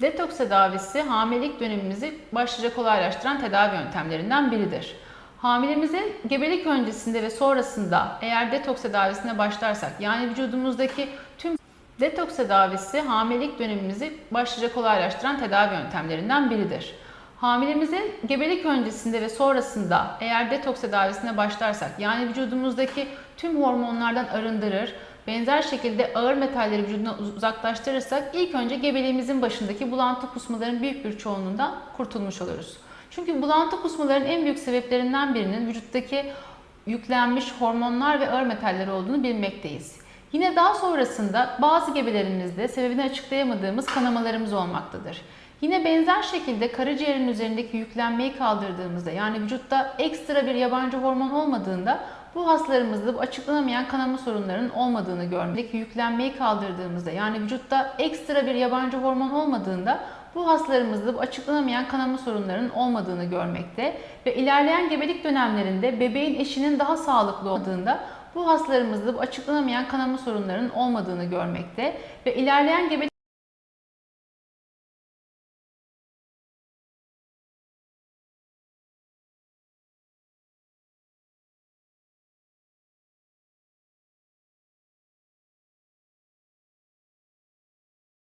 Detoks tedavisi hamilelik dönemimizi başlıca kolaylaştıran tedavi yöntemlerinden biridir. Hamilemizin gebelik öncesinde ve sonrasında eğer detoks tedavisine başlarsak yani vücudumuzdaki tüm detoks tedavisi hamilelik dönemimizi başlıca kolaylaştıran tedavi yöntemlerinden biridir. Hamilemizin gebelik öncesinde ve sonrasında eğer detoks tedavisine başlarsak yani vücudumuzdaki tüm hormonlardan arındırır, benzer şekilde ağır metalleri vücudundan uzaklaştırırsak ilk önce gebeliğimizin başındaki bulantı kusmaların büyük bir çoğunluğundan kurtulmuş oluruz. Çünkü bulantı kusmaların en büyük sebeplerinden birinin vücuttaki yüklenmiş hormonlar ve ağır metaller olduğunu bilmekteyiz. Yine daha sonrasında bazı gebelerimizde sebebini açıklayamadığımız kanamalarımız olmaktadır. Yine benzer şekilde karaciğerin üzerindeki yüklenmeyi kaldırdığımızda yani vücutta ekstra bir yabancı hormon olmadığında bu hastalarımızda bu açıklanamayan kanama sorunlarının olmadığını görmek. Yüklenmeyi kaldırdığımızda yani vücutta ekstra bir yabancı hormon olmadığında bu hastalarımızda bu açıklanamayan kanama sorunlarının olmadığını görmekte ve ilerleyen gebelik dönemlerinde bebeğin eşinin daha sağlıklı olduğunda bu hastalarımızda bu açıklanamayan kanama sorunlarının olmadığını görmekte ve ilerleyen gebelik